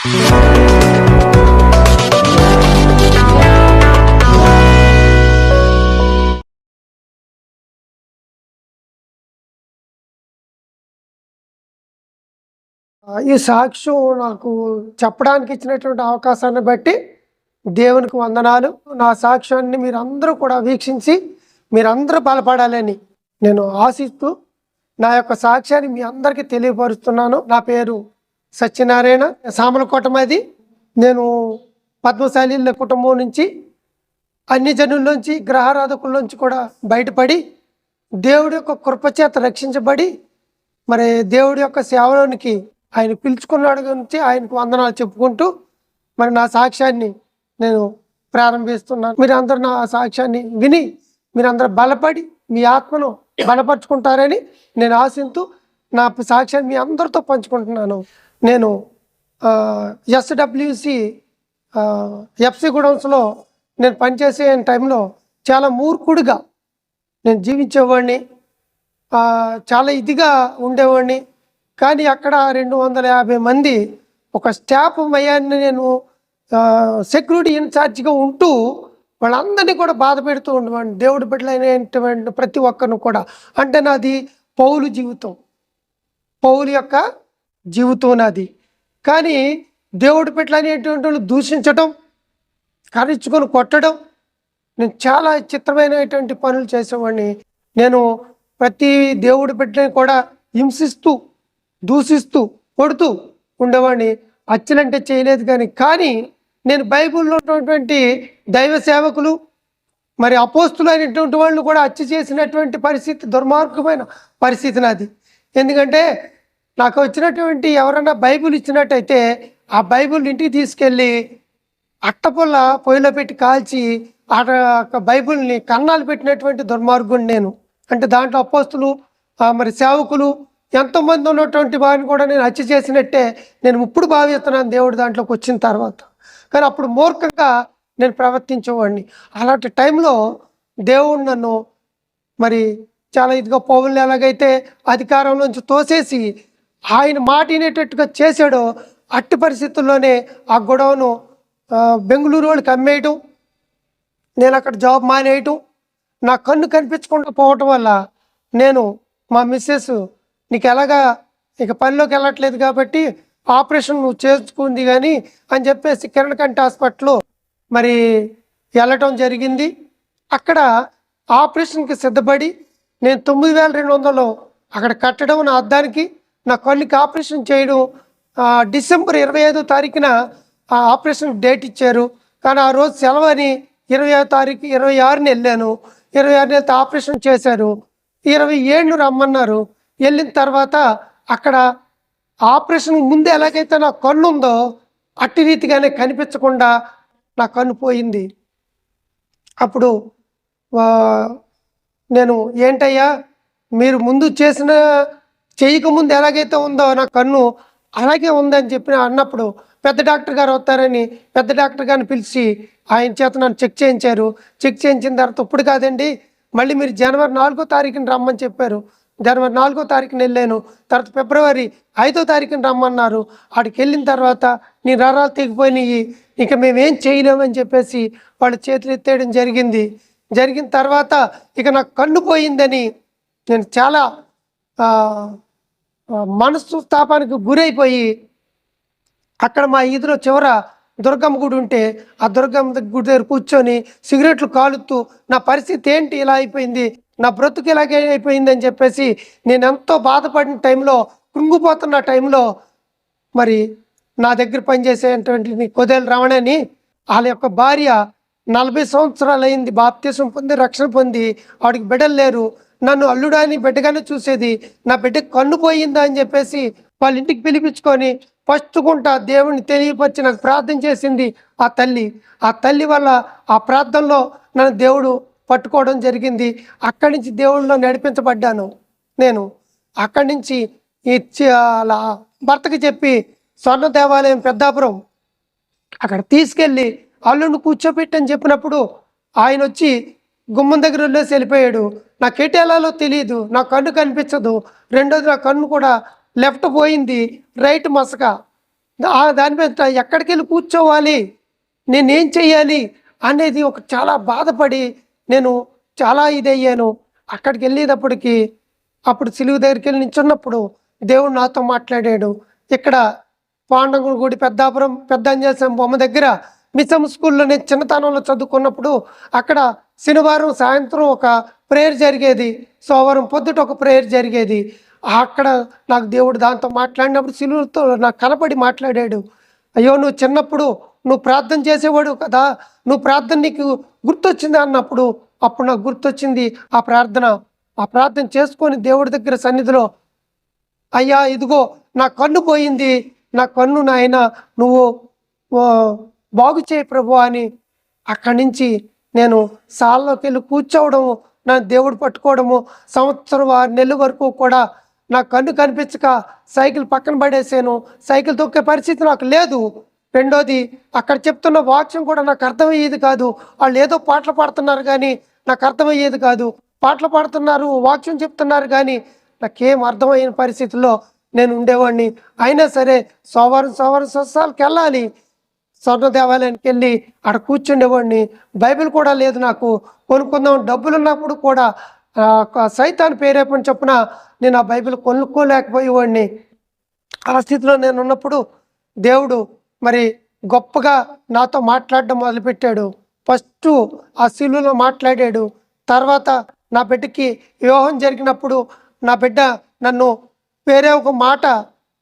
ఈ సాక్ష్యం నాకు చెప్పడానికి ఇచ్చినటువంటి అవకాశాన్ని బట్టి దేవునికి వందనాలు. నా సాక్ష్యాన్ని మీరందరూ కూడా వీక్షించి మీరందరూ బలపడాలని నేను ఆశిస్తూ నా యొక్క సాక్ష్యాన్ని మీ అందరికీ తెలియపరుస్తున్నాను. నా పేరు సత్యనారాయణ సామలకోట మాది నేను పద్మశాలీల కుటుంబం నుంచి అన్ని జనుల్లోంచి గ్రహారాధకుల్లోంచి కూడా బయటపడి దేవుడి యొక్క కృపచేత రక్షించబడి మరి దేవుడి యొక్క సేవలోనికి ఆయన పిలుచుకున్నాడు గురించి ఆయనకు వందనాలు చెప్పుకుంటూ మరి నా సాక్ష్యాన్ని నేను ప్రారంభిస్తున్నాను. మీరందరూ నా సాక్ష్యాన్ని విని మీరందరూ బలపడి మీ ఆత్మను బలపరుచుకుంటారని నేను ఆశిస్తూ నా సాక్ష్యాన్ని మీ అందరితో పంచుకుంటున్నాను. నేను ఎస్డబ్ల్యూసి ఎఫ్సి గుడౌన్స్లో నేను పనిచేసే టైంలో చాలా మూర్ఖుడిగా నేను జీవించేవాడిని. చాలా ఇదిగా ఉండేవాడిని. కానీ అక్కడ రెండు వందల యాభై మంది ఒక స్టాఫ్ మయాన్ని నేను సెక్యూరిటీ ఇన్ఛార్జిగా ఉంటూ వాళ్ళందరినీ కూడా బాధ పెడుతూ ఉండేవాడిని. దేవుడి బిడ్డలైనటువంటి ప్రతి ఒక్కరిని కూడా. అంటే నాది పౌలు జీవితం. పౌలు యొక్క జీవితం నాది కానీ దేవుడి బిడ్డలు అనేటువంటి వాళ్ళు దూషించటం కరించుకొని కొట్టడం నేను చాలా చిత్రమైనటువంటి పనులు చేసేవాడిని. నేను ప్రతి దేవుడి పెట్టని కూడా హింసిస్తూ దూషిస్తూ కొడుతూ ఉండేవాడిని. అచ్చలంటే చేయలేదు కానీ కానీ నేను బైబిల్లో ఉన్నటువంటి దైవ సేవకులు మరి అపోస్తులు అయినటువంటి వాళ్ళు కూడా హత్య చేసినటువంటి పరిస్థితి దుర్మార్గమైన పరిస్థితి నాది. ఎందుకంటే నాకు వచ్చినటువంటి ఎవరన్నా బైబిల్ ఇచ్చినట్టయితే ఆ బైబుల్ ఇంటికి తీసుకెళ్ళి అట్టపుల్ల పొయ్యిలో పెట్టి కాల్చి ఆ బైబిల్ని కన్నాలు పెట్టినటువంటి దుర్మార్గుడు నేను. అంటే దాంట్లో అపోస్తులు మరి సేవకులు ఎంతోమంది ఉన్నటువంటి వారిని కూడా నేను హత్య చేసినట్టే నేను ఇప్పుడు భావిస్తున్నాను దేవుడు దాంట్లోకి వచ్చిన తర్వాత. కానీ అప్పుడు మూర్ఖంగా నేను ప్రవర్తించేవాడిని. అలాంటి టైంలో దేవుడు నన్ను మరి చాలా ఇదిగా పౌరులు ఎలాగైతే అధికారంలోంచి తోసేసి ఆయన మాట వినేటట్టుగా చేశాడో అట్టి పరిస్థితుల్లోనే ఆ గొడవను బెంగళూరు వాళ్ళకి అమ్మేయటం నేను అక్కడ జాబ్ మానేయటం నా కన్ను కనిపించకుండా పోవటం వల్ల నేను మా మిస్సెస్ నీకు ఎలాగా ఇక పనిలోకి వెళ్ళట్లేదు కాబట్టి ఆపరేషన్ నువ్వు చేసుకుంది కానీ అని చెప్పేసి కిరణ్ కంటి హాస్పిటల్లో మరి వెళ్ళటం జరిగింది. అక్కడ ఆపరేషన్కి సిద్ధపడి నేను తొమ్మిది వేల రెండు వందలు అక్కడ కట్టడం నా అద్దానికి నా కళ్ళుకి ఆపరేషన్ చేయడం డిసెంబర్ ఇరవై ఐదో తారీఖున ఆ ఆపరేషన్ డేట్ ఇచ్చారు. కానీ ఆ రోజు సెలవు అని ఇరవై ఐదో తారీఖు ఇరవై ఆరుని వెళ్ళాను. ఇరవై ఆరుని వెళ్తే ఆపరేషన్ చేశారు. ఇరవై ఏళ్ళు రమ్మన్నారు. వెళ్ళిన తర్వాత అక్కడ ఆపరేషన్ ముందు ఎలాగైతే నా కన్ను ఉందో అట్టి రీతిగానే కనిపించకుండా నా కన్ను పోయింది. అప్పుడు నేను ఏంటయ్యా మీరు ముందు చేసిన చేయకముందు ఎలాగైతే ఉందో నా కన్ను అలాగే ఉందని చెప్పి అన్నప్పుడు పెద్ద డాక్టర్ గారు వస్తారని పెద్ద డాక్టర్ గారిని పిలిచి ఆయన చేత నన్ను చెక్ చేయించారు. చెక్ చేయించిన తర్వాత ఇప్పుడు కాదండి మళ్ళీ మీరు జనవరి నాలుగో తారీఖున రమ్మని చెప్పారు. జనవరి నాలుగో తారీఖున వెళ్ళాను. తర్వాత ఫిబ్రవరి ఐదో తారీఖున రమ్మన్నారు. ఆడికి వెళ్ళిన తర్వాత నీ నరాలు తెగిపోయినాయి ఇక మేమేం చేయలేమని చెప్పేసి వాళ్ళు చేతులు ఎత్తేయడం జరిగింది. జరిగిన తర్వాత ఇక నాకు కన్ను పోయిందని నేను చాలా మనసు తాపానికి గురైపోయి అక్కడ మా ఈదులో చివర దుర్గమ్మ గుడి ఉంటే ఆ దుర్గమ్మ గుడి దగ్గర కూర్చొని సిగరెట్లు కాలుతూ నా పరిస్థితి ఏంటి ఇలా అయిపోయింది నా బ్రతుకు ఇలాగే అయిపోయింది అని చెప్పేసి నేను ఎంతో బాధపడిన టైంలో కృంగిపోతున్న టైంలో మరి నా దగ్గర పనిచేసేటువంటి కొదేలు రమణని వాళ్ళ యొక్క భార్య నలభై సంవత్సరాలు అయింది బాప్తీసం పొంది రక్షణ పొంది ఆవిడకి బిడ్డలు లేరు. నన్ను అల్లుడాని బిడ్డగానే చూసేది. నా బిడ్డ కన్ను పోయిందా అని చెప్పేసి వాళ్ళ ఇంటికి పిలిపించుకొని పస్తుకుంటా దేవుని తెలియపరిచి నాకు ప్రార్థన చేసింది ఆ తల్లి. ఆ తల్లి వల్ల ఆ ప్రార్థనలో నన్ను దేవుడు పట్టుకోవడం జరిగింది. అక్కడి నుంచి దేవుడిలో నడిపించబడ్డాను నేను. అక్కడి నుంచి ఈ చి- అలా భర్తకి చెప్పి స్వర్ణ దేవాలయం పెద్దాపురం అక్కడ తీసుకెళ్ళి అల్లుని కూర్చోపెట్టని చెప్పినప్పుడు ఆయన వచ్చి గుమ్మం దగ్గర వెళ్ళేసి వెళ్ళిపోయాడు. నాకు ఎటు తెలియదు నా కన్ను కనిపించదు. రెండోది నా కన్ను కూడా లెఫ్ట్ పోయింది రైట్ మసక. దానిపై దాని మీద ఎక్కడికి వెళ్ళి కూర్చోవాలి నేనేం చెయ్యాలి అనేది ఒక చాలా బాధపడి నేను చాలా ఇదయ్యాను. అక్కడికి వెళ్ళేటప్పటికి అప్పుడు సిలువు దగ్గరికి వెళ్ళి నించున్నప్పుడు దేవుడు నాతో మాట్లాడాడు. ఇక్కడ పాండగుడి గుడి పెద్దాపురం పెద్ద అంజేశ్వరం బొమ్మ దగ్గర మిసం స్కూల్లో నేను చిన్నతనంలో చదువుకున్నప్పుడు అక్కడ శనివారం సాయంత్రం ఒక ప్రేయర్ జరిగేది. సోమవారం పొద్దుట ఒక ప్రేయర్ జరిగేది. అక్కడ నాకు దేవుడు దాంతో మాట్లాడినప్పుడు సిలువుతో నాకు కనపడి మాట్లాడాడు. అయ్యో నువ్వు చిన్నప్పుడు నువ్వు ప్రార్థన చేసేవాడు కదా. నువ్వు ప్రార్థన నీకు గుర్తొచ్చింది అన్నప్పుడు అప్పుడు నాకు గుర్తొచ్చింది ఆ ప్రార్థన. ఆ ప్రార్థన చేసుకొని దేవుడి దగ్గర సన్నిధిలో అయ్యా ఇదిగో నా కన్ను పోయింది. నా కన్ను నాయన నువ్వు బాగు చేయి ప్రభు అని అక్కడి నుంచి నేను సాల్లోకి వెళ్ళి కూర్చోవడము నా దేవుడు పట్టుకోవడము సంవత్సరం ఆరు నెలల వరకు కూడా నా కన్ను కనిపించక సైకిల్ పక్కన పడేసాను. సైకిల్ తొక్కే పరిస్థితి నాకు లేదు. రెండోది అక్కడ చెప్తున్న వాక్యం కూడా నాకు అర్థమయ్యేది కాదు. వాళ్ళు ఏదో పాటలు పాడుతున్నారు కానీ నాకు అర్థమయ్యేది కాదు. పాటలు పాడుతున్నారు వాక్యం చెప్తున్నారు కానీ నాకేం అర్థమైన పరిస్థితుల్లో నేను ఉండేవాడిని. అయినా సరే సోమవారం సోమవారం సత్సాలకు వెళ్ళాలి. స్వర్ణ దేవాలయానికి వెళ్ళి అక్కడ కూర్చుండేవాడిని. బైబిల్ కూడా లేదు నాకు. కొనుక్కుందాం డబ్బులు ఉన్నప్పుడు కూడా సైతాన్ పేరేపని చొప్పున నేను ఆ బైబిల్ కొనుక్కోలేకపోయేవాడిని. ఆ స్థితిలో నేను ఉన్నప్పుడు దేవుడు మరి గొప్పగా నాతో మాట్లాడడం మొదలుపెట్టాడు. ఫస్ట్ ఆ శిలువలో మాట్లాడాడు. తర్వాత నా బిడ్డకి వివాహం జరిగినప్పుడు నా బిడ్డ నన్ను వేరే ఒక మాట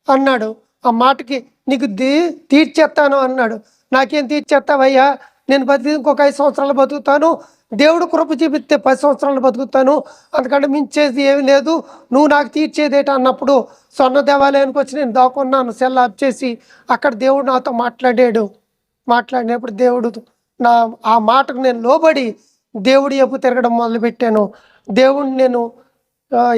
అన్నాడు. ఆ మాటకి నీకు దీ తీర్చేస్తాను అన్నాడు. నాకేం తీర్చేస్తావయ్యా నేను బతికి ఇంకొక ఐదు సంవత్సరాలు బతుకుతాను. దేవుడు కృప చూపిస్తే పది సంవత్సరాలు బతుకుతాను. అందుకంటే మించేది ఏమీ లేదు. నువ్వు నాకు తీర్చేదేట అన్నప్పుడు స్వర్ణ దేవాలయానికి వచ్చి నేను దాక్కున్నాను సెల్ ఆఫ్ చేసి. అక్కడ దేవుడు నాతో మాట్లాడాడు. మాట్లాడినప్పుడు దేవుడు నా ఆ మాటకు నేను లోబడి దేవుడి ఎప్పు తిరగడం మొదలుపెట్టాను. దేవుడిని నేను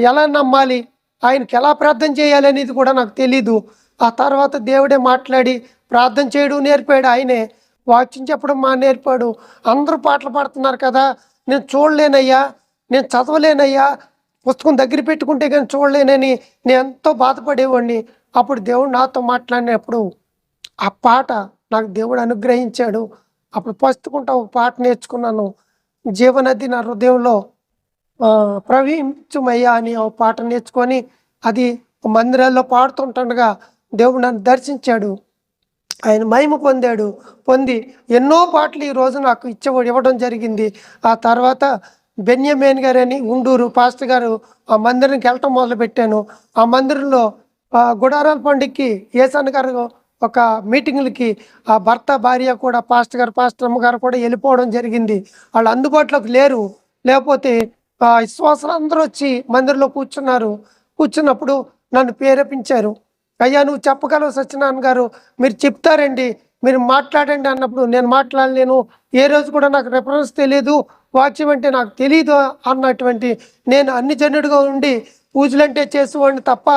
ఎలా నమ్మాలి? ఆయనకి ఎలా ప్రార్థన చేయాలి అనేది కూడా నాకు తెలీదు. ఆ తర్వాత దేవుడే మాట్లాడి ప్రార్థన చేయడం నేర్పాడు. ఆయనే వాక్యం చెప్పడం మా నేర్పాడు. అందరూ పాటలు పాడుతున్నారు కదా నేను చూడలేనయ్యా నేను చదవలేనయ్యా పుస్తకం దగ్గర పెట్టుకుంటే కానీ చూడలేనని నేను ఎంతో బాధపడేవాడిని. అప్పుడు దేవుడు నాతో మాట్లాడినప్పుడు ఆ పాట నాకు దేవుడు అనుగ్రహించాడు. అప్పుడు పస్తుకుంటా ఒక పాట నేర్చుకున్నాను. జీవనది నా హృదయంలో ప్రవహించుమయ్యా అని ఒక పాట నేర్చుకొని అది మందిరాల్లో పాడుతుంటుండగా దేవుడు నన్ను దర్శించాడు. ఆయన మహిమ పొందాడు. పొంది ఎన్నో పాటలు ఈ రోజు నాకు ఇచ్చ ఇవ్వడం జరిగింది. ఆ తర్వాత బెన్యమేన్ గారు అని ఉండూరు పాస్టర్ గారు ఆ మందిరానికి వెళ్ళటం మొదలుపెట్టాను. ఆ మందిరంలో గుడారాల పండుగకి ఏసన్ గారు ఒక మీటింగ్లకి ఆ భర్త భార్య కూడా పాస్టర్ గారు పాస్టర్ అమ్మగారు కూడా వెళ్ళిపోవడం జరిగింది. వాళ్ళు అందుబాటులోకి లేరు. లేకపోతే ఆ విశ్వాసాలు అందరూ వచ్చి మందిరంలో కూర్చున్నారు. కూర్చున్నప్పుడు నన్ను ప్రేరేపించారు. అయ్యా నువ్వు చెప్పగలవు సత్యనారాయణ గారు మీరు చెప్తారండి మీరు మాట్లాడండి అన్నప్పుడు నేను మాట్లాడలేను ఏ రోజు కూడా నాకు రెఫరెన్స్ తెలియదు వాచ్యం అంటే నాకు తెలియదు అన్నటువంటి నేను అన్ని జనుడిగా ఉండి పూజలంటే చేసుకోండి తప్ప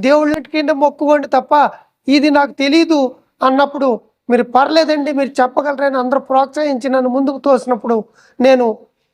దేవుళ్ళ కింద మొక్కుకోండి తప్ప ఇది నాకు తెలీదు అన్నప్పుడు మీరు పర్లేదండి మీరు చెప్పగలరని అందరూ ప్రోత్సహించి నన్ను ముందుకు తోసినప్పుడు నేను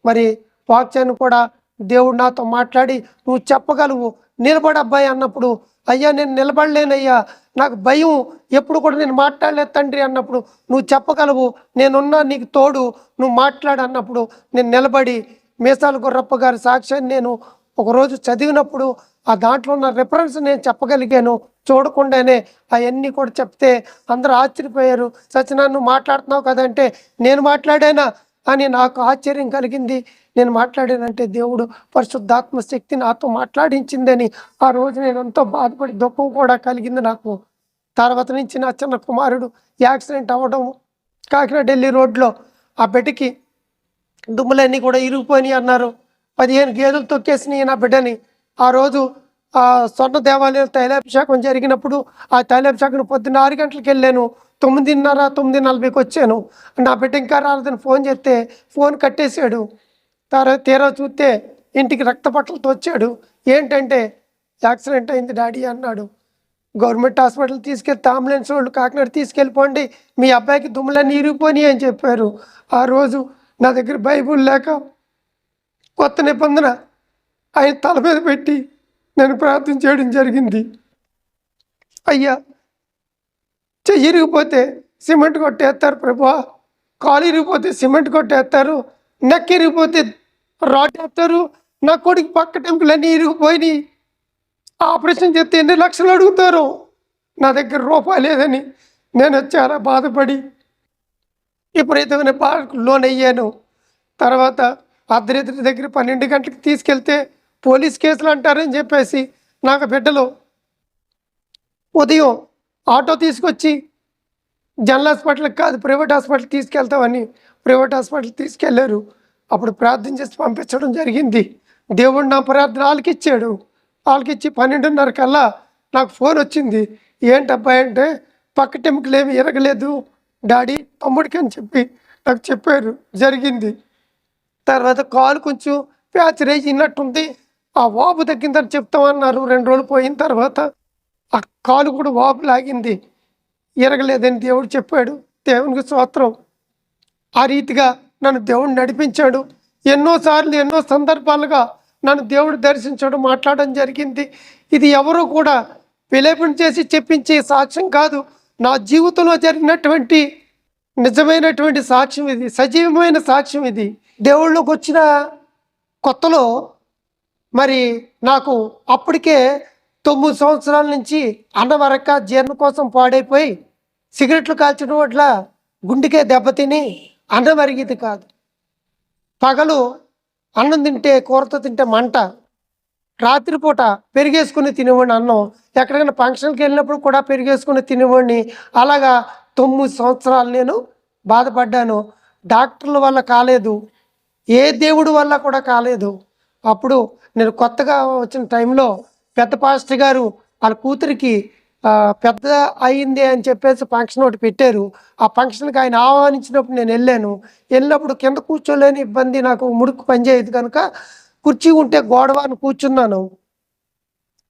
మరి వాక్యాన్ని కూడా దేవుడు నాతో మాట్లాడి నువ్వు చెప్పగలవు నిలబడబ్బాయి అన్నప్పుడు అయ్యా నేను నిలబడలేనయ్యా. నాకు భయం. ఎప్పుడు కూడా నేను మాట్లాడలేదు తండ్రి అన్నప్పుడు నువ్వు చెప్పగలవు. నేనున్నా నీకు తోడు. నువ్వు మాట్లాడు అన్నప్పుడు నేను నిలబడి మీసాల గుర్రప్ప గారి సాక్ష్యాన్ని నేను ఒకరోజు చదివినప్పుడు ఆ దాంట్లో ఉన్న రిఫరెన్స్ నేను చెప్పగలిగాను. చూడకుండానే అవన్నీ కూడా చెప్తే అందరూ ఆశ్చర్యపోయారు. సచిన నువ్వు మాట్లాడుతున్నావు కదంటే నేను మాట్లాడానా? అని నాకు ఆశ్చర్యం కలిగింది. నేను మాట్లాడానంటే దేవుడు పరిశుద్ధాత్మ శక్తి నాతో మాట్లాడించిందని ఆ రోజు నేను ఎంతో బాధపడి దుఃఖం కూడా కలిగింది నాకు. తర్వాత నుంచి నా చిన్న కుమారుడు యాక్సిడెంట్ అవ్వడం కాకినాడ ఢిల్లీ రోడ్లో ఆ బిడ్డకి దుమ్ములన్నీ కూడా ఇరిగిపోయినాయి అన్నారు. పదిహేను గేదెలు తొక్కేసినాయి నా బిడ్డని. ఆ రోజు ఆ స్వర్ణ దేవాలయం తైలాభిషేకం జరిగినప్పుడు ఆ తైలాభిషేకం పొద్దున్న ఆరు గంటలకు వెళ్ళాను. తొమ్మిదిన్నర తొమ్మిది నలభైకి వచ్చాను. నా బిడ్డ ఇంకా రాలేదని ఫోన్ చేస్తే ఫోన్ కట్టేశాడు. తర్వాత తీరా చూస్తే ఇంటికి రక్తపట్టలతో వచ్చాడు. ఏంటంటే యాక్సిడెంట్ అయింది డాడీ అన్నాడు. గవర్నమెంట్ హాస్పిటల్ తీసుకెళ్తే అంబులెన్స్ వాళ్ళు కాకినాడ తీసుకెళ్ళిపోండి. మీ అబ్బాయికి దుమ్ములన్నీ ఇరిగిపోయినాయి అని చెప్పారు. ఆ రోజు నా దగ్గర బైబుల్ లేక కొత్త నిబంధన ఆయన తల మీద పెట్టి నేను ప్రార్థన చేయడం జరిగింది. అయ్యా చెయ్యి ఇరిగిపోతే సిమెంట్ కొట్టేస్తారు ప్రభా. కాలు ఇరిగిపోతే సిమెంట్ కొట్టేస్తారు. నెక్ ఇరిగిపోతే రాడ్ వేస్తారు. నా కొడుకు పక్క టెంపులన్నీ ఇరిగిపోయినాయి. ఆపరేషన్ చేస్తే ఎన్ని లక్షలు అడుగుతారు? నా దగ్గర రూపాయి లేదని నేను చాలా బాధపడి విపరీతమైన బాధకు లోన్ అయ్యాను తర్వాత అర్ధరాత్రి దగ్గర పన్నెండు గంటలకు తీసుకెళ్తే పోలీస్ కేసులు అంటారని చెప్పేసి నాకు బిడ్డలు ఉదయం ఆటో తీసుకొచ్చి జనరల్ హాస్పిటల్కి కాదు ప్రైవేట్ హాస్పిటల్ తీసుకెళ్తామని ప్రైవేట్ హాస్పిటల్ తీసుకెళ్ళారు. అప్పుడు ప్రార్థన చేసి పంపించడం జరిగింది. దేవుడు నా ప్రార్థన ఆలకిచ్చాడు ఆలకిచ్చి పన్నెండున్నర కల్లా నాకు ఫోన్ వచ్చింది. ఏంటబ్బాయి అంటే పక్క టెంపులు ఏమి ఎరగలేదు డాడీ తమ్ముడికి అని చెప్పి నాకు చెప్పారు. జరిగింది. తర్వాత కాలు కొంచెం ప్యాచర్ అయినట్టుంది. ఆ వాపు తగ్గిందని చెప్తామన్నారు. రెండు రోజులు పోయిన తర్వాత ఆ కాలు కూడా వాపు లాగింది. ఎరగలేదని దేవుడు చెప్పాడు. దేవునికి స్తోత్రం. ఆ రీతిగా నన్ను దేవుడు నడిపించాడు. ఎన్నోసార్లు ఎన్నో సందర్భాలుగా నన్ను దేవుడు దర్శించడం మాట్లాడడం జరిగింది. ఇది ఎవరు కూడా విలేపన చేసి చెప్పించే సాక్ష్యం కాదు. నా జీవితంలో జరిగినటువంటి నిజమైనటువంటి సాక్ష్యం ఇది సజీవమైన సాక్ష్యం ఇది. దేవుళ్ళకి వచ్చిన కొత్తలో మరి నాకు అప్పటికే తొమ్మిది సంవత్సరాల నుంచి అన్నవరక జీర్ణం కోసం పాడైపోయి సిగరెట్లు కాల్చడం వల్ల గుండెకే దెబ్బతిని అన్నం అరిగేది కాదు. పగలు అన్నం తింటే కూరతో తింటే మంట రాత్రిపూట పెరిగేసుకుని తినేవాడిని అన్నం. ఎక్కడికైనా ఫంక్షన్కి వెళ్ళినప్పుడు కూడా పెరిగేసుకుని తినేవాడిని. అలాగా తొమ్మిది సంవత్సరాలు నేను బాధపడ్డాను. డాక్టర్ల వల్ల కాలేదు. ఏ దేవుడి వల్ల కూడా కాలేదు. అప్పుడు నేను కొత్తగా వచ్చిన టైంలో పెద్ద పాస్టర్ గారు వాళ్ళ కూతురికి పెద్ద అయింది అని చెప్పేసి ఫంక్షన్ ఒకటి పెట్టారు. ఆ ఫంక్షన్కి ఆయన ఆహ్వానించినప్పుడు నేను వెళ్ళాను. వెళ్ళినప్పుడు కింద కూర్చోలేని ఇబ్బంది నాకు ముడుకు పనిచేయదు కనుక కుర్చీ ఉంటే గోడవాన్ని కూర్చున్నాను.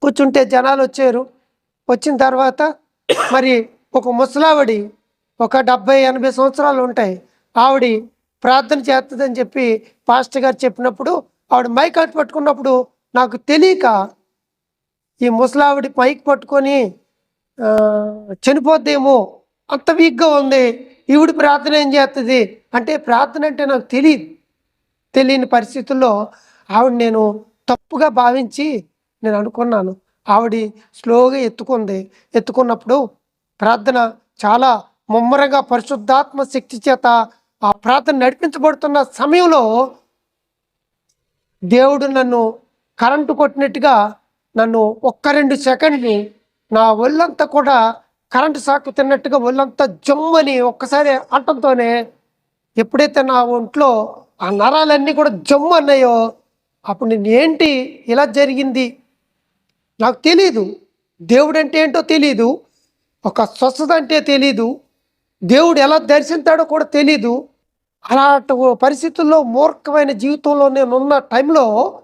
కూర్చుంటే జనాలు వచ్చారు. వచ్చిన తర్వాత మరి ఒక ముసలావిడి ఒక డెబ్బై ఎనభై సంవత్సరాలు ఉంటాయి. ఆవిడ ప్రార్థన చేస్తుందని చెప్పి పాస్టర్ గారు చెప్పినప్పుడు ఆవిడ మైక్ అట్టు పట్టుకున్నప్పుడు నాకు తెలియక ఈ ముసలావిడి పైకి పట్టుకొని చనిపోద్దేమో అంత వీక్గా ఉంది ఈవిడ ప్రార్థన ఏం చేస్తుంది అంటే ప్రార్థన అంటే నాకు తెలియదు తెలియని పరిస్థితుల్లో ఆవిడ నేను తప్పుగా భావించి నేను అనుకున్నాను. ఆవిడ స్లోగా ఎత్తుకుంది. ఎత్తుకున్నప్పుడు ప్రార్థన చాలా ముమ్మరంగా పరిశుద్ధాత్మ శక్తి చేత ఆ ప్రార్థన నడిపించబడుతున్న సమయంలో దేవుడు నన్ను కరెంటు కొట్టినట్టుగా నన్ను ఒక్క రెండు సెకండ్లు నా ఒళ్ళంతా కూడా కరెంటు సాకు తిన్నట్టుగా ఒళ్ళంతా జమ్మని ఒక్కసారి అంటంతోనే ఎప్పుడైతే నా ఒంట్లో ఆ నరాలన్నీ కూడా జమ్ము అన్నాయో అప్పుడు నేను ఏంటి ఇలా జరిగింది? నాకు తెలీదు. దేవుడు అంటే ఏంటో తెలీదు. ఒక స్వస్థత అంటే తెలీదు. దేవుడు ఎలా దర్శించాడో కూడా తెలీదు. అలాంటి పరిస్థితుల్లో మూర్ఖమైన జీవితంలో నేను ఉన్న టైంలో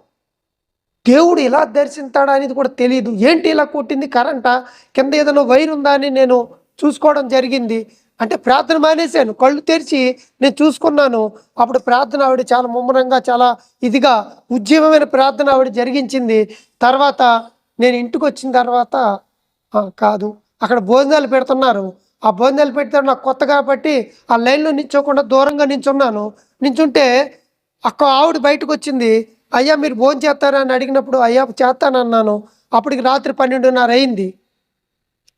దేవుడు ఎలా దర్శించాడా అనేది కూడా తెలియదు ఏంటి ఇలా కొట్టింది? కరెంటా? కింద ఏదైనా వైర్ ఉందా అని నేను చూసుకోవడం జరిగింది. అంటే ప్రార్థన మానేశాను. కళ్ళు తెరిచి నేను చూసుకున్నాను. అప్పుడు ప్రార్థన ఆవిడ చాలా ముమ్మరంగా చాలా ఇదిగా ఉద్యమమైన ప్రార్థన ఆవిడ జరిగించింది. తర్వాత నేను ఇంటికి వచ్చిన తర్వాత కాదు అక్కడ భోజనాలు పెడుతున్నారు. ఆ భోజనాలు పెడితే నాకు కొత్త కాబట్టి ఆ లైన్లో నించోకుండా దూరంగా నించున్నాను. నించుంటే అక్క ఆవిడ బయటకు వచ్చింది. అయ్యా మీరు భోజనం చేస్తారా అని అడిగినప్పుడు అయ్యా చేస్తానన్నాను. అప్పటికి రాత్రి పన్నెండున్నర అయింది.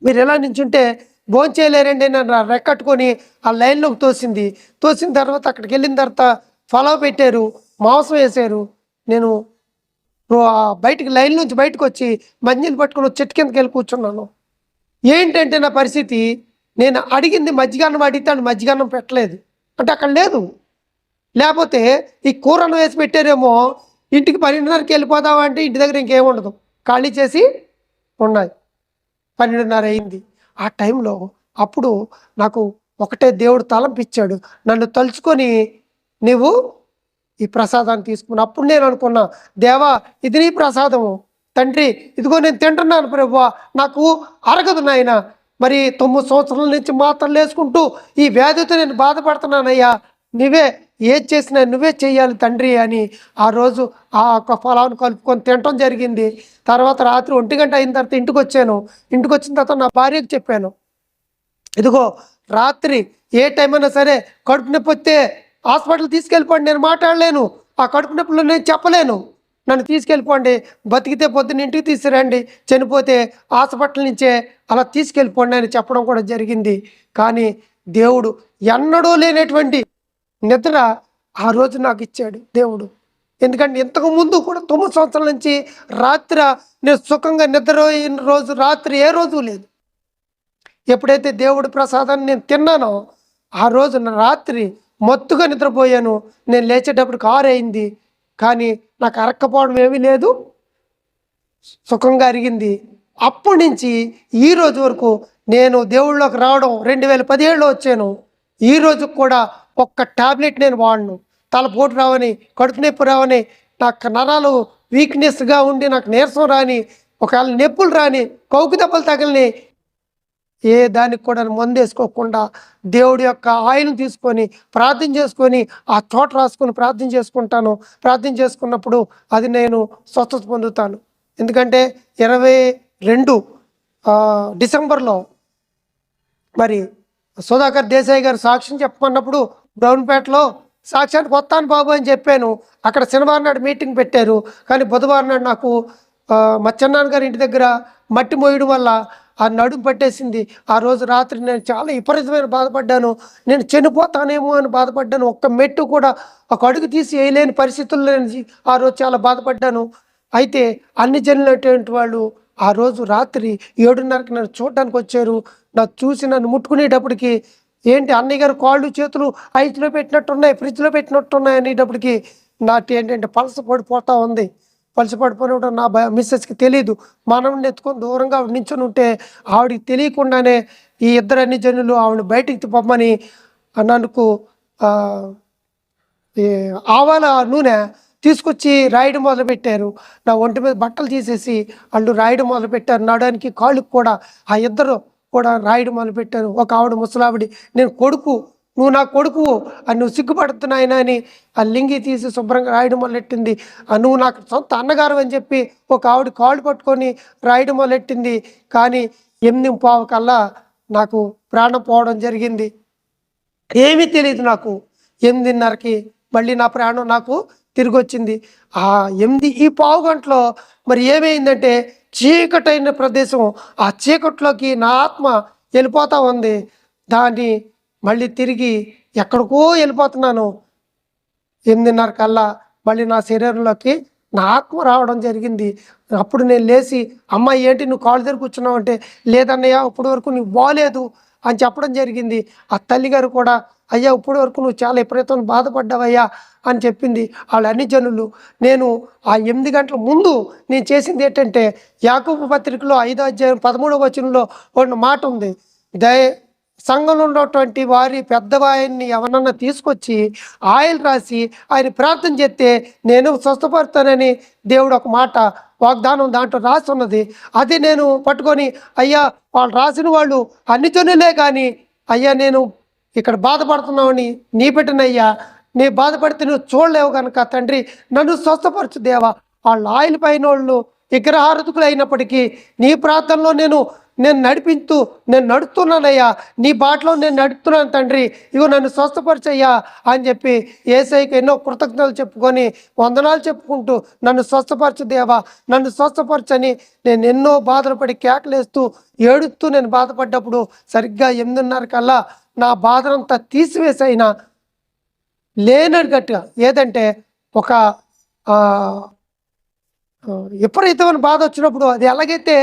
మీరు ఎలా నించుంటే భోజనం చేయలేరండి నన్ను రెక్కట్టుకొని ఆ లైన్లోకి తోసింది. తోసిన తర్వాత అక్కడికి వెళ్ళిన తర్వాత ఫలావ్ పెట్టారు మాంసం వేసారు నేను ఓ- ఆ బయటికి లైన్ నుంచి బయటకు వచ్చి మంజీలు పట్టుకుని చెట్టు కిందకి వెళ్ళి కూర్చున్నాను. ఏంటంటే నా పరిస్థితి? నేను అడిగింది మజ్జిగన్నం అడిగితే అని మజ్జిగన్నం పెట్టలేదు. అంటే అక్కడ లేదు. లేకపోతే ఈ కూరను వేసి పెట్టారేమో ఇంటికి పన్నెండున్నరకి వెళ్ళిపోదామా అంటే ఇంటి దగ్గర ఇంకేం ఉండదు. ఖాళీ చేసి ఉన్నాయి. పన్నెండున్నర అయింది. ఆ టైంలో అప్పుడు నాకు ఒకటే దేవుడు తలంపిచ్చాడు. నన్ను తలుచుకొని నువ్వు ఈ ప్రసాదాన్ని తీసుకుని అప్పుడు నేను అనుకున్నా దేవా ఇది నీ ప్రసాదము. తండ్రి ఇదిగో నేను తింటున్నాను ప్రభువా. నాకు అరగదు నాయన. మరి తొమ్మిది సంవత్సరాల నుంచి మాత్రం లేసుకుంటూ ఈ వ్యాధితో నేను బాధపడుతున్నానయ్యా. నువ్వే ఏది చేసినా నువ్వే చేయాలి తండ్రి అని ఆ రోజు ఆ యొక్క ఫలాన్ని కలుపుకొని తినటం జరిగింది. తర్వాత రాత్రి ఒంటి గంట అయిన తర్వాత ఇంటికి వచ్చాను. ఇంటికి వచ్చిన తర్వాత నా భార్యకు చెప్పాను. ఇదిగో రాత్రి ఏ టైం అయినా సరే కడుపు నొప్పి వస్తే హాస్పిటల్ తీసుకెళ్ళిపోండి నేను మాట్లాడలేను. ఆ కడుపు నొప్పిలో నేను చెప్పలేను. నన్ను తీసుకెళ్ళిపోండి బతికితే పొద్దున్న ఇంటికి తీసుకురండి చనిపోతే హాస్పిటల్ నుంచే అలా తీసుకెళ్ళిపోండి అని చెప్పడం కూడా జరిగింది. కానీ దేవుడు ఎన్నడూ లేనటువంటి నిద్ర ఆ రోజు నాకు ఇచ్చాడు దేవుడు. ఎందుకంటే ఇంతకు ముందు కూడా తొమ్మిది సంవత్సరాల నుంచి రాత్రి నేను సుఖంగా నిద్రపోయిన రోజు రాత్రి ఏ రోజు లేదు. ఎప్పుడైతే దేవుడి ప్రసాదాన్ని నేను తిన్నానో ఆ రోజు రాత్రి మత్తుగా నిద్రపోయాను. నేను లేచేటప్పటికి ఆరు అయింది. కానీ నాకు అరక్కపోవడం ఏమీ లేదు. సుఖంగా అరిగింది. అప్పటి నుంచి ఈ రోజు వరకు నేను దేవుళ్ళలోకి రావడం రెండు వేల పదిహేడులో వచ్చాను. ఈ రోజు కూడా ఒక్క టాబ్లెట్ నేను వాడను. తలపోటు రావని కడుపు నొప్పి రావని నాకు నరాలు వీక్నెస్గా ఉండి నాకు నీరసం రాని ఒకవేళ నొప్పులు రాని కౌకు దెబ్బలు తగిలిని ఏ దానికి కూడా మందు వేసుకోకుండా దేవుడి యొక్క ఆయిల్ తీసుకొని ప్రార్థన చేసుకొని ఆ చోట రాసుకొని ప్రార్థన చేసుకుంటాను. ప్రార్థన చేసుకున్నప్పుడు అది నేను స్వస్థత పొందుతాను. ఎందుకంటే ఇరవై రెండు డిసెంబర్లో మరి సుధాకర్ దేశాయ్ గారు సాక్ష్యం చెప్పమన్నప్పుడు బ్రౌన్పేటలో సాక్షాత్ వస్తాను బాబు అని చెప్పాను. అక్కడ శనివారం నాడు మీటింగ్ పెట్టారు. కానీ బుధవారం నాడు నాకు మచ్చన్నాన్న మా చిన్నాన్న గారి ఇంటి దగ్గర మట్టి మోయడం వల్ల ఆ నడుము పట్టేసింది. ఆ రోజు రాత్రి నేను చాలా విపరీతమైన బాధపడ్డాను. నేను చనిపోతానేమో అని బాధపడ్డాను. ఒక్క మెట్టు కూడా ఒక అడుగు తీసి వేయలేని పరిస్థితుల్లో నేను ఆ రోజు చాలా బాధపడ్డాను. అయితే అన్ని జనులటువంటి వాళ్ళు ఆ రోజు రాత్రి ఏడున్నరకి నన్ను చూడడానికి వచ్చారు. నాకు చూసి నన్ను ముట్టుకునేటప్పటికి ఏంటి అన్నయ్య గారు కాళ్ళు చేతులు ఐస్లో పెట్టినట్టున్నాయి ఫ్రిడ్జ్లో పెట్టినట్టున్నాయి అనేటప్పటికి నాటి ఏంటంటే పలస పడిపోతూ ఉంది. పలస పడిపోయినప్పుడు నా భయ మిస్సెస్కి తెలియదు మనం ఎత్తుకొని దూరంగా నించుని నించొని ఉంటే ఆవిడకి తెలియకుండానే ఈ ఇద్దరు అన్ని జనులు ఆవిడ బయటికి పంపమని నన్నుకు ఈ ఆవాల నూనె తీసుకొచ్చి రాయడం మొదలుపెట్టారు. నా ఒంటి మీద బట్టలు తీసేసి వాళ్ళు రాయడం మొదలుపెట్టారు. నడడానికి కాళ్ళకు కూడా ఆ ఇద్దరు కూడా రాయడం మొదలుపెట్టాను ఒక ఆవిడ ముసలావిడి నేను కొడుకు నువ్వు నా కొడుకు అని నువ్వు సిగ్గుపడుతున్నాయినా అని ఆ లింగి తీసి శుభ్రంగా రాయడం మొదలెట్టింది. ఆ నువ్వు నాకు సొంత అన్నగారు అని చెప్పి ఒక ఆవిడ కాళ్ళు పట్టుకొని రాయడం మొదలెట్టింది. కానీ ఎనిమిది పావు కల్లా నాకు ప్రాణం పోవడం జరిగింది. ఏమీ తెలియదు నాకు. ఎనిమిదిన్నరకి మళ్ళీ నా ప్రాణం నాకు తిరిగి వచ్చింది ఆ ఎనిమిది ఈ పావు గంటలో మరి ఏమైందంటే చీకటైన ప్రదేశం. ఆ చీకట్లోకి నా ఆత్మ వెళ్ళిపోతూ ఉంది. దాన్ని మళ్ళీ తిరిగి ఎక్కడికో వెళ్ళిపోతున్నాను. ఎనిమిదిన్నర కల్లా మళ్ళీ నా శరీరంలోకి నా ఆత్మ రావడం జరిగింది. అప్పుడు నేను లేచి అమ్మ ఏంటి నువ్వు కాళ్ళు దగ్గర కూర్చున్నావు అంటే లేదన్నయ్య ఇప్పటి వరకు నీకు బాగలేదు అని చెప్పడం జరిగింది. ఆ తల్లిగారు కూడా అయ్యా ఇప్పటి వరకు నువ్వు చాలా ఎప్పుడైతే బాధపడ్డావయ్యా అని చెప్పింది వాళ్ళ అన్ని జనులు. నేను ఆ ఎనిమిది గంటల ముందు నేను చేసింది ఏంటంటే యాకూబు పత్రికలో ఐదో అధ్యాయం పదమూడవ వచనంలో ఒక మాట ఉంది దయ సంఘంలో ఉన్నటువంటి వారి పెద్దవాయన్ని ఎవరన్నా తీసుకొచ్చి ఆయిల్ రాసి ఆయన ప్రార్థన చేస్తే నేను స్వస్థపడతానని దేవుడు ఒక మాట వాగ్దానం దాంట్లో రాసి ఉన్నది. అది నేను పట్టుకొని అయ్యా వాళ్ళు రాసిన వాళ్ళు అన్ని జనులే కానీ అయ్యా నేను ఇక్కడ బాధపడుతున్నావని నీ పెట్టినయ్యా నీ బాధపడితే నువ్వు చూడలేవు కనుక తండ్రి నన్ను స్వస్థపరచు దేవా. వాళ్ళ ఆయిల్ పైన వాళ్ళు విగ్రహారతుకులు అయినప్పటికీ నీ ప్రాంతంలో నేను నేను నడిపిస్తూ నేను నడుస్తున్నానయ్యా నీ బాటలో నేను నడుపుతున్నాను తండ్రి. ఇగో నన్ను స్వస్థపరిచయ్యా అని చెప్పి ఏసైకి ఎన్నో కృతజ్ఞతలు చెప్పుకొని వందనాలు చెప్పుకుంటూ నన్ను స్వస్థపరచు దేవా. నన్ను స్వస్థపరచని నేను ఎన్నో బాధలు పడి కేకలేస్తూ ఏడుస్తూ నేను బాధపడ్డప్పుడు సరిగ్గా ఎనిమిదిన్నర కల్లా నా బాధనంతా తీసివేసైనా లేనట్టుగా ఏదంటే ఒక ఎప్పుడైతే ఆ, విపరీతమైన బాధ వచ్చినప్పుడు అది ఎలాగైతే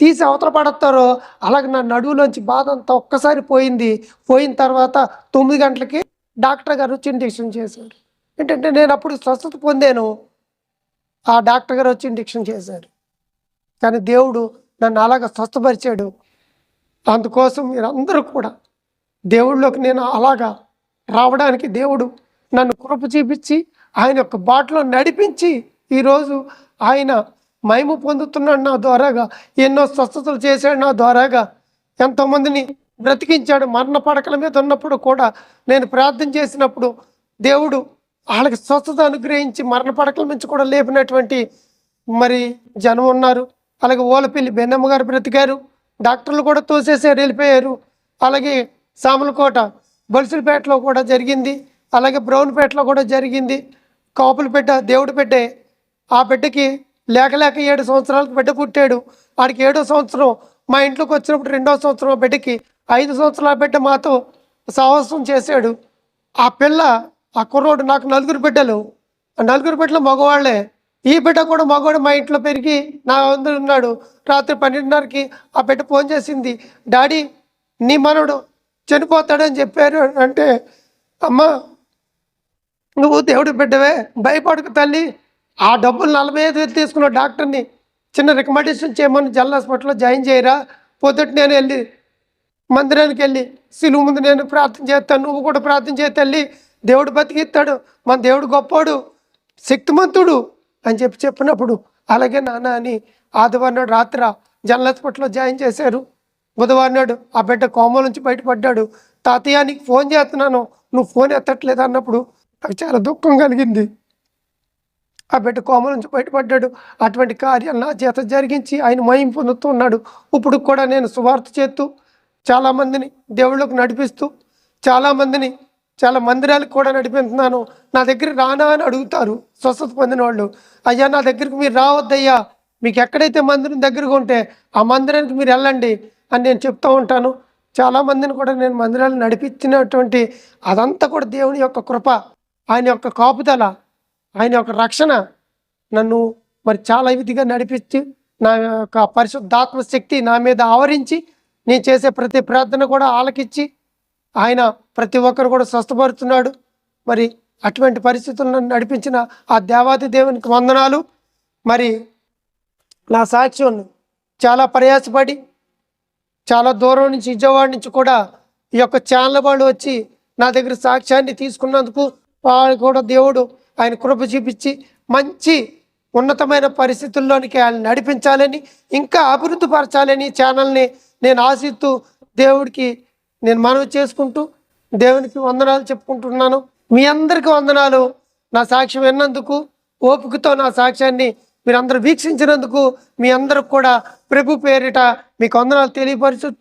తీసి అవతల పడతారో అలాగే నా నడువులోంచి బాధ అంతా ఒక్కసారి పోయింది. పోయిన తర్వాత తొమ్మిది గంటలకి డాక్టర్ గారు వచ్చి ఇంజెక్షన్ చేశారు. ఏంటంటే నేను అప్పుడు స్వస్థత పొందాను. ఆ డాక్టర్ గారు వచ్చి ఇంజెక్షన్ చేశారు. కానీ దేవుడు నన్ను అలాగ స్వస్థపరిచాడు. అందుకోసం మీరందరూ కూడా దేవుళ్ళకి నేను అలాగా రావడానికి దేవుడు నన్ను కృప చూపించి ఆయన యొక్క బాటలో నడిపించి ఈరోజు ఆయన మహిమ పొందుతున్నాడు నా ద్వారాగా ఎన్నో స్వస్థతలు చేశాడు నా ద్వారాగా ఎంతోమందిని బ్రతికించాడు మరణ పడకల మీద ఉన్నప్పుడు కూడా నేను ప్రార్థన చేసినప్పుడు దేవుడు వాళ్ళకి స్వస్థత అనుగ్రహించి మరణ పడకల నుంచి కూడా లేపినటువంటి మరి జనం ఉన్నారు. అలాగే ఓలపిల్లి బెన్నమ్మ గారు బ్రతికారు డాక్టర్లు కూడా తోసేసారు వెళ్ళిపోయారు. అలాగే సామలకోట బొలుసులపేటలో కూడా జరిగింది. అలాగే బ్రౌన్పేటలో కూడా జరిగింది. కాపులు బిడ్డ దేవుడి బిడ్డే ఆ బిడ్డకి లేక లేక ఏడు సంవత్సరాలకు బిడ్డ పుట్టాడు. ఆడికి ఏడో సంవత్సరం మా ఇంట్లోకి వచ్చినప్పుడు రెండో సంవత్సరం ఆ బిడ్డకి ఐదు సంవత్సరాల బిడ్డ మాతో సాహసం చేశాడు. ఆ పిల్ల ఆ కుర్రోడు నాకు నలుగురు బిడ్డలు. ఆ నలుగురు బిడ్డలు మగవాళ్ళే. ఈ బిడ్డ కూడా మగవాడు మా ఇంట్లో పెరిగి నా అందరు ఉన్నాడు. రాత్రి పన్నెండున్నరకి ఆ బిడ్డ ఫోన్ చేసింది డాడీ నీ మనవడు చనిపోతాడని చెప్పారు అంటే అమ్మా నువ్వు దేవుడి బిడ్డవే భయపడకు తల్లి. ఆ డబ్బులు నలభై ఐదు వేలు తీసుకున్న డాక్టర్ని చిన్న రికమెండేషన్ చేయమని జల్ హాస్పిటల్లో జాయిన్ చేయరా? పొద్దుట నేను వెళ్ళి మందిరానికి వెళ్ళి సిలువు ముందు నేను ప్రార్థన చేస్తాను నువ్వు కూడా ప్రార్థన చేయ తల్లి. దేవుడు బతికిస్తాడు మన దేవుడు గొప్పోడు శక్తిమంతుడు అని చెప్పి చెప్పినప్పుడు అలాగే నాన్న అని ఆదివారం నాడు రాత్రి జనరల్ హాస్పిటల్లో జాయిన్ చేశారు. బుధవారం నాడు ఆ బిడ్డ కోమల నుంచి బయటపడ్డాడు. తాతయ్య నీకు ఫోన్ చేస్తున్నాను. నువ్వు ఫోన్ ఎత్తట్లేదు అన్నప్పుడు నాకు చాలా దుఃఖం కలిగింది. ఆ బిడ్డ కోమ నుంచి బయటపడ్డాడు. అటువంటి కార్యాలు నా చేత జరిగించి ఆయన మయం పొందుతూ ఉన్నాడు. ఇప్పుడు కూడా నేను సువార్త చేస్తూ చాలామందిని దేవుళ్ళకు నడిపిస్తూ చాలామందిని చాలా మందిరాలకు కూడా నడిపిస్తున్నాను. నా దగ్గర రానా అని అడుగుతారు స్వస్థత పొందిన వాళ్ళు. అయ్యా నా దగ్గరికి మీరు రావద్దయ్యా. మీకు ఎక్కడైతే మందిరం దగ్గరగా ఉంటే ఆ మందిరానికి మీరు వెళ్ళండి. అని నేను చెప్తూ ఉంటాను. చాలామందిని కూడా నేను మందిరాలు నడిపించినటువంటి అదంతా కూడా దేవుని యొక్క కృప ఆయన యొక్క కాపుదల ఆయన యొక్క రక్షణ నన్ను మరి చాలా విధిగా నడిపించి నా యొక్క పరిశుద్ధాత్మ శక్తి నా మీద ఆవరించి నేను చేసే ప్రతి ప్రార్థన కూడా ఆలకిచ్చి ఆయన ప్రతి ఒక్కరు కూడా స్వస్థపరుస్తున్నాడు మరి అటువంటి పరిస్థితులను నన్ను నడిపించిన ఆ దేవాది దేవునికి వందనాలు. మరి నా సాక్ష్యం చాలా ప్రయాసపడి చాలా దూరం నుంచి విజయవాడ నుంచి కూడా ఈ యొక్క ఛానల్ వాళ్ళు వచ్చి నా దగ్గర సాక్ష్యాన్ని తీసుకున్నందుకు వాళ్ళు కూడా దేవుడు ఆయన కృప చూపించి మంచి ఉన్నతమైన పరిస్థితుల్లోనికి ఆయన నడిపించాలని ఇంకా అభివృద్ధి పరచాలని ఛానల్ని నేను ఆశిస్తూ దేవుడికి నేను మనవి చేసుకుంటూ దేవునికి వందనాలు చెప్పుకుంటున్నాను. మీ అందరికీ వందనాలు. నా సాక్ష్యం విన్నందుకు ఓపికతో నా సాక్ష్యాన్ని మీరందరూ వీక్షించినందుకు మీ అందరికి కూడా ప్రభు పేరిట మీకు వందనాలు తెలియపరుచుతున్నాను.